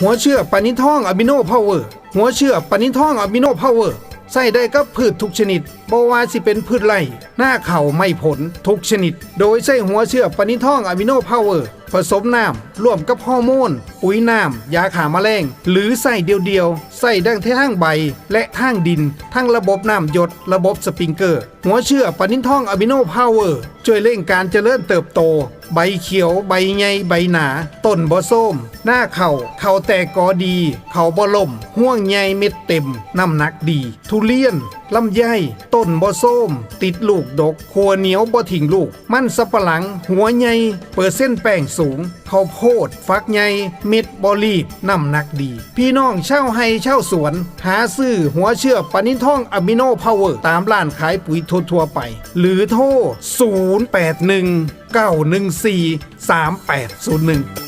หัวเชื่อปานิท่องอะมิโนพาวเวอร์ หัวเชื่อปานิท่องอะมิโนพาวเวอร์ใส่ได้กับพืชทุกชนิดบ่ว่าสิเป็นพืชไร่ หน้าเข่าไม่ผลทุกชนิด โดยใส่หัวเชื่อปานิท่องอะมิโนพาวเวอร์ ผสมน้ำ ร่วมกับฮอร์โมนปุ๋ยน้ำยาขาแมลงหรือใส่เดียวๆใส่ดังทั้งใบ และทั้งดิน ทั้งระบบน้ำหยด ระบบสปริงเกอร์ หัวเชื่อปนิท่องอะมิโนพาวเวอร์ช่วยเร่งการเจริญเติบโต ใบเขียว ใบใหญ่ใบหนา ต้นบ่ส้ม หน้าเข่าเข่าแตกกอดี เข่าบ่ล่มห่วงใหญ่เม็ดเต็ม น้ำหนักดี ทุเรียนลำไยต้นบ่ส้ม ติดลูกดกขัวเหนียวบ่ทิ้งลูก มันสับปะหลัง หัวใหญ่เปอร์เส้นต์แป้งสูง เข้าโพดฟักใหญ่เม็ดบอรีบน้ำหนักดี พี่น้องเช่าให้เช่าสวน หาซื้อหัวเชื่อปนิท่องอะมิโนพาวเวอร์ตามร้านขายปุ๋ยทั่วๆไป หรือโทร 081 914 3801